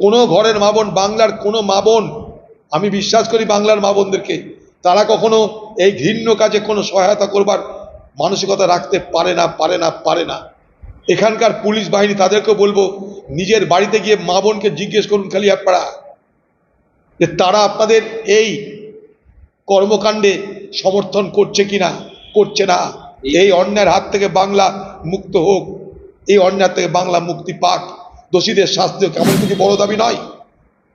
কোনো ঘরের মা বোন, বাংলার কোনো মা বোন, আমি বিশ্বাস করি বাংলার মা বোনদেরকে, তারা কখনো এই ঘৃণ্য কাজে কোনো সহায়তা করবার মানসিকতা রাখতে পারে না পারে না পারে না। এখানকার পুলিশ বাহিনী তাদেরকে বলব, নিজের বাড়িতে গিয়ে মা বোনকে জিজ্ঞেস করুন খালি আপনারা, যে তারা আপনাদের এই কর্মকাণ্ডে সমর্থন করছে কিনা, করছে না। এই অন্যায়ের হাত থেকে বাংলা মুক্ত হোক, এই অন্যায় থেকে বাংলা মুক্তি পাক। দোষীদের শাস্তি হোক এমন কিছু বড় দাবি নয়?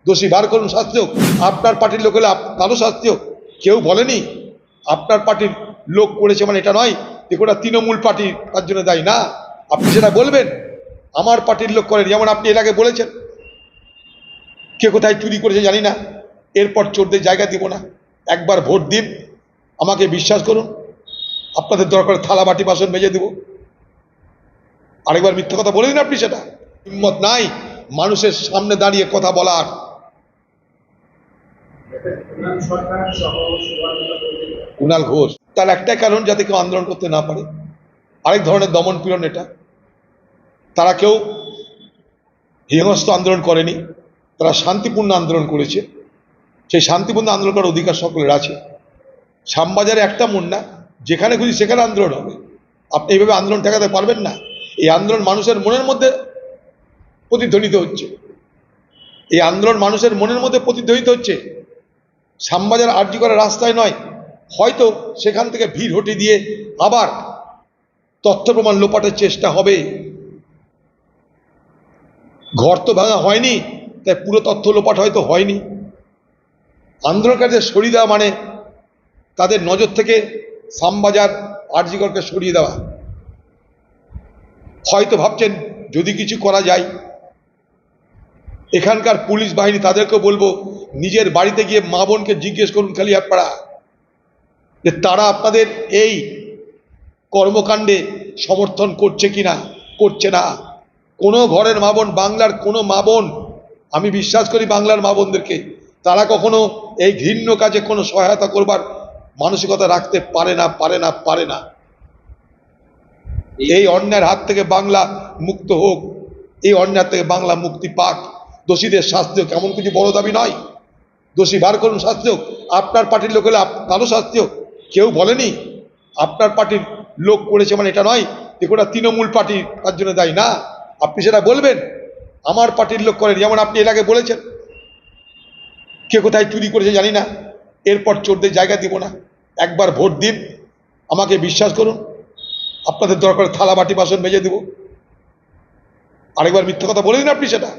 দোষী বার করুন শাস্তি হোক, আপনার পার্টির লোক হলে তারও শাস্তি হোক। কেউ বলেনি, আপনার পার্টির লোক করেছে মানে এটা নয় যে ওটা তৃণমূল পার্টি তার জন্য দায়ী না। আপনি সেটা বলবেন, আমার পার্টির লোক করেন, যেমন আপনি এর আগে বলেছেন। কে কোথায় চুরি করেছে জানি না, এরপর চোরদের জায়গা দিব না। একবার ভোট দিন, আমাকে বিশ্বাস করুন, আপনাদের দরকার থালা বাটি বাসন মেজে দেব। আরেকবার মিথ্যা কথা বলে দিন আপনি সেটা। হিম্মত নাই মানুষের সামনে দাঁড়িয়ে কথা বলার। কুণাল ঘোষ, তার একটাই কারণ যাতে কেউ আন্দোলন করতে না পারে। আরেক ধরনের দমন পীড়ন এটা। তারা কেউ হিংস্র আন্দোলন করেনি, তারা শান্তিপূর্ণ আন্দোলন করেছে। সেই শান্তিপূর্ণ আন্দোলন করার অধিকার সকলের আছে। শ্যামবাজারে একটা মন না যেখানে খুশি সেখানে আন্দোলন হবে। আপনি এইভাবে আন্দোলন ঠেকাতে পারবেন না। এই আন্দোলন মানুষের মনের মধ্যে প্রতিধ্বনিত হচ্ছে। এই আন্দোলন মানুষের মনের মধ্যে প্রতিধ্বনিত হচ্ছে। শ্যামবাজার আর্জি করা রাস্তায় নয়, হয়তো সেখান থেকে ভিড় হটে দিয়ে আবার তথ্য প্রমাণ লোপাটের চেষ্টা হবে। ঘর তো ভাঙা হয়নি, তাই পুরো তথ্য লোপাট হয়তো হয়নি। আন্দোলনকারীদের সরিয়ে দেওয়া মানে তাদের নজর থেকে শ্যামবাজার আরজিগড়কে সরিয়ে দেওয়া। হয়তো ভাবছেন যদি কিছু করা যায় এখানকার পুলিশ বাহিনী তাদেরকে বলব, নিজের বাড়িতে গিয়ে মা বোনকে জিজ্ঞেস করুন খালি আপনারা যে তারা আপনাদের এই কর্মকাণ্ডে সমর্থন করছে কিনা, করছে না। কোনো ঘরের মা বোন, বাংলার কোনো মা বোন, আমি বিশ্বাস করি বাংলার মা বোনদেরকে, তারা কখনো এই ঘৃণ্য কাজে কোনো সহায়তা করবার মানসিকতা রাখতে পারে না পারে না পারে না। এই অন্যায়ের হাত থেকে বাংলা মুক্ত হোক, এই অন্যায় থেকে বাংলা মুক্তি পাক। দোষীদের শাস্তি হোক, এমন কিছু বড় দাবি নয়। দোষী বার করুন, শাস্তি হোক। আপনার পার্টির লোক হলে তারও শাস্তি হোক। কেউ বলেনি, আপনার পার্টির লোক করেছে মানে এটা নয় যে ওটা তৃণমূল পার্টি, তার জন্য দায়ী না। আপনি সেটা বলবেন, আমার পার্টির লোক করেন, যেমন আপনি এর আগে বলেছেন। কে কোথায় চুরি করেছে জানি না, এরপর চোরদের জায়গা দিব না। একবার ভোট দিন, আমাকে বিশ্বাস করুন, আপনাদের দরকার থালা বাটি বাসন মেজে দেব। আরেকবার মিথ্যা কথা বলে দিন আপনি সেটা।